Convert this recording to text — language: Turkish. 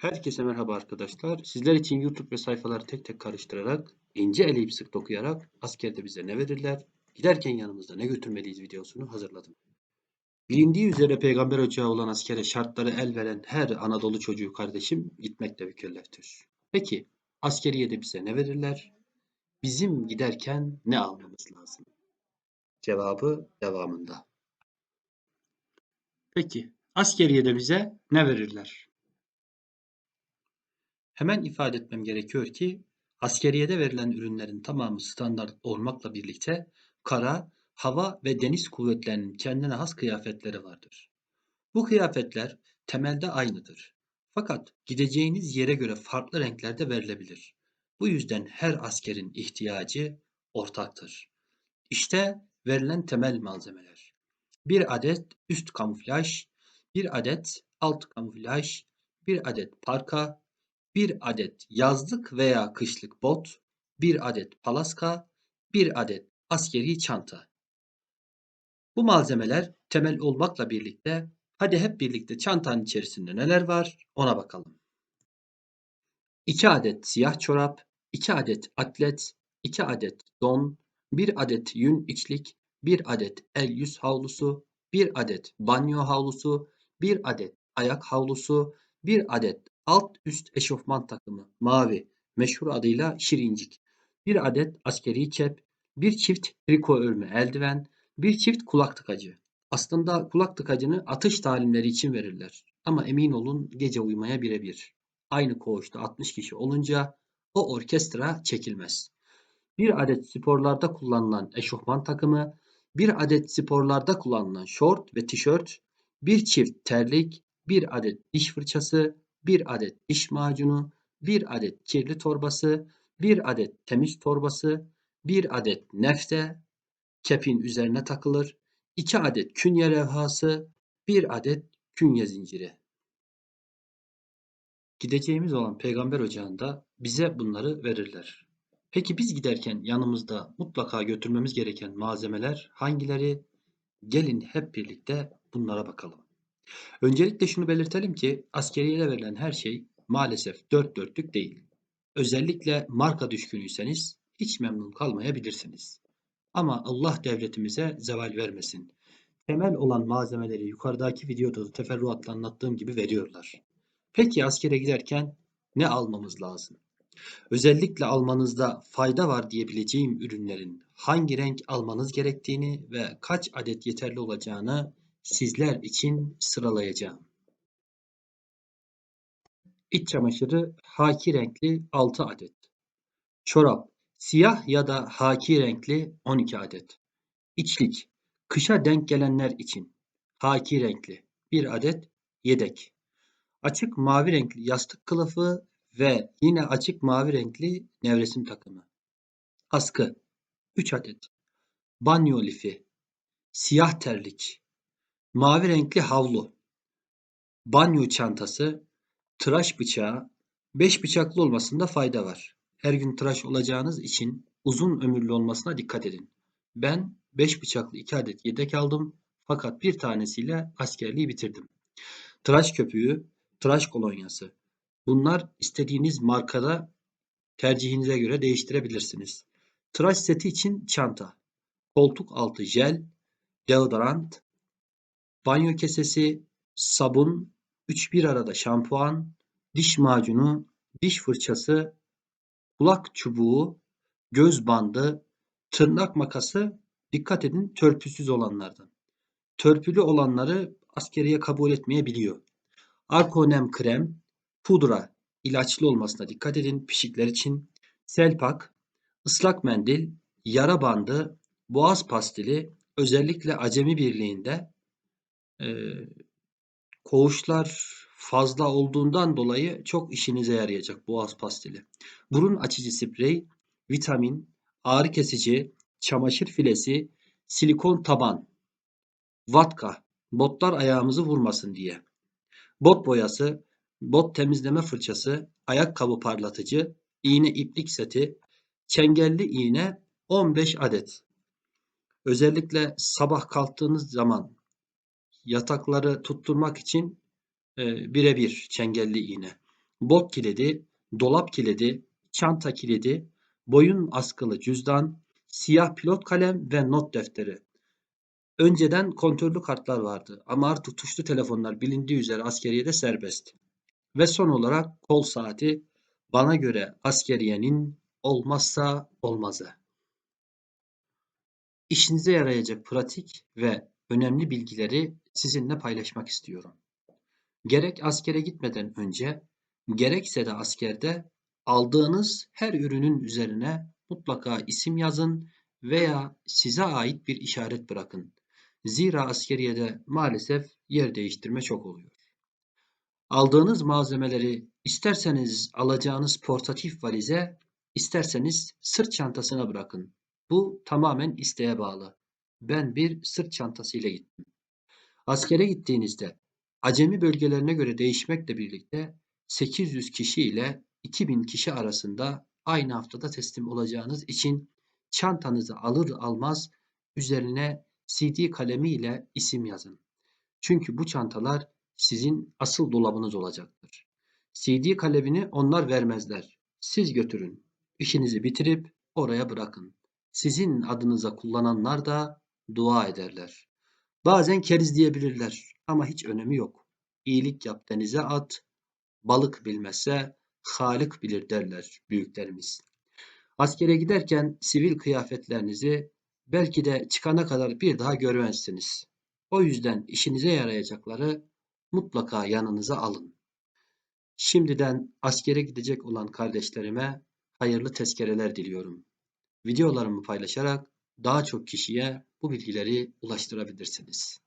Herkese merhaba arkadaşlar. Sizler için YouTube ve sayfaları tek tek karıştırarak, ince eleyip sık dokuyarak askerde bize ne verirler, giderken yanımızda ne götürmeliyiz videosunu hazırladım. Bilindiği üzere peygamber ocağı olan askere şartları el veren her Anadolu çocuğu kardeşim gitmekle mükelleftir. Peki askeriyede bize ne verirler? Bizim giderken ne almamız lazım? Cevabı devamında. Peki askeriyede bize ne verirler? Hemen ifade etmem gerekiyor ki askeriyede verilen ürünlerin tamamı standart olmakla birlikte kara, hava ve deniz kuvvetlerinin kendine has kıyafetleri vardır. Bu kıyafetler temelde aynıdır. Fakat gideceğiniz yere göre farklı renklerde verilebilir. Bu yüzden her askerin ihtiyacı ortaktır. İşte verilen temel malzemeler. Bir adet üst kamuflaj, bir adet alt kamuflaj, bir adet parka, bir adet yazlık veya kışlık bot, bir adet palaska, bir adet askeri çanta. Bu malzemeler temel olmakla birlikte hadi hep birlikte çantanın içerisinde neler var ona bakalım. 2 adet siyah çorap, 2 adet atlet, 2 adet don, 1 adet yün içlik, 1 adet el yüz havlusu, 1 adet banyo havlusu, 1 adet ayak havlusu, 1 adet alt üst eşofman takımı mavi meşhur adıyla şirincik, 1 adet askeri kep, 1 çift triko örme eldiven, 1 çift kulak tıkacı. Aslında kulak tıkacını atış talimleri için verirler. Ama emin olun gece uyumaya birebir. Aynı koğuşta 60 kişi olunca o orkestra çekilmez. Bir adet sporlarda kullanılan eşofman takımı, bir adet sporlarda kullanılan şort ve tişört, bir çift terlik, bir adet diş fırçası, bir adet diş macunu, bir adet kirli torbası, bir adet temiz torbası, bir adet nefte, kepin üzerine takılır, iki adet künye levhası, bir adet künye zinciri. Gideceğimiz olan peygamber ocağında bize bunları verirler. Peki biz giderken yanımızda mutlaka götürmemiz gereken malzemeler hangileri? Gelin hep birlikte bunlara bakalım. Öncelikle şunu belirtelim ki askeriyede verilen her şey maalesef dört dörtlük değil. Özellikle marka düşkünüyseniz hiç memnun kalmayabilirsiniz. Ama Allah devletimize zeval vermesin. Temel olan malzemeleri yukarıdaki videoda da teferruatla anlattığım gibi veriyorlar. Peki askere giderken ne almamız lazım? Özellikle almanızda fayda var diyebileceğim ürünlerin hangi renk almanız gerektiğini ve kaç adet yeterli olacağını sizler için sıralayacağım. İç çamaşırı haki renkli 6 adet. Çorap siyah ya da haki renkli 12 adet. İçlik kışa denk gelenler için haki renkli 1 adet yedek. Açık mavi renkli yastık kılıfı ve yine açık mavi renkli nevresim takımı. Askı 3 adet. Banyo lifi, siyah terlik, mavi renkli havlu, banyo çantası, tıraş bıçağı, 5 bıçaklı olmasında fayda var. Her gün tıraş olacağınız için uzun ömürlü olmasına dikkat edin. Ben 5 bıçaklı 2 adet yedek aldım fakat bir tanesiyle askerliği bitirdim. Tıraş köpüğü, tıraş kolonyası. Bunlar istediğiniz markada tercihinize göre değiştirebilirsiniz. Tıraş seti için çanta, koltuk altı jel, deodorant, banyo kesesi, sabun, 3 bir arada şampuan, diş macunu, diş fırçası, kulak çubuğu, göz bandı, tırnak makası dikkat edin törpüsüz olanlardan. Törpülü olanları askeriye kabul etmeyebiliyor. Arkonem krem, pudra, ilaçlı olmasına dikkat edin pişikler için. Selpak, ıslak mendil, yara bandı, boğaz pastili özellikle Acemi Birliği'nde e, koğuşlar fazla olduğundan dolayı çok işinize yarayacak boğaz pastili. Burun açıcı sprey, vitamin, ağrı kesici, çamaşır filesi, silikon taban, vatka, botlar ayağımızı vurmasın diye. Bot boyası, bot temizleme fırçası, ayakkabı parlatıcı, iğne iplik seti, çengelli iğne 15 adet. Özellikle sabah kalktığınız zaman yatakları tutturmak için e, birebir çengelli iğne. bot kilidi, dolap kilidi, çanta kilidi, boyun askılı cüzdan, siyah pilot kalem ve not defteri. Önceden kontörlü kartlar vardı ama artık tuşlu telefonlar bilindiği üzere askeriyede serbest. Ve son olarak kol saati bana göre askeriyenin olmazsa olmazı. İşinize yarayacak pratik ve önemli bilgileri sizinle paylaşmak istiyorum. Gerek askere gitmeden önce, gerekse de askerde aldığınız her ürünün üzerine mutlaka isim yazın veya size ait bir işaret bırakın. Zira askeriyede maalesef yer değiştirme çok oluyor. Aldığınız malzemeleri isterseniz alacağınız portatif valize, isterseniz sırt çantasına bırakın. Bu tamamen isteğe bağlı. Ben bir sırt çantasıyla gittim. Askere gittiğinizde acemi bölgelerine göre değişmekle birlikte 800 kişi ile 2000 kişi arasında aynı haftada teslim olacağınız için çantanızı alır almaz üzerine CD kalemi ile isim yazın. Çünkü bu çantalar sizin asıl dolabınız olacaktır. CD kalemini onlar vermezler. Siz götürün. İşinizi bitirip oraya bırakın. Sizin adınıza kullananlar da dua ederler. Bazen keriz diyebilirler ama hiç önemi yok. İyilik yap denize at, balık bilmezse Halık bilir derler büyüklerimiz. Askere giderken sivil kıyafetlerinizi belki de çıkana kadar bir daha görmezsiniz. O yüzden işinize yarayacakları mutlaka yanınıza alın. Şimdiden askere gidecek olan kardeşlerime hayırlı tezkereler diliyorum. Videolarımı paylaşarak daha çok kişiye bu bilgileri ulaştırabilirsiniz.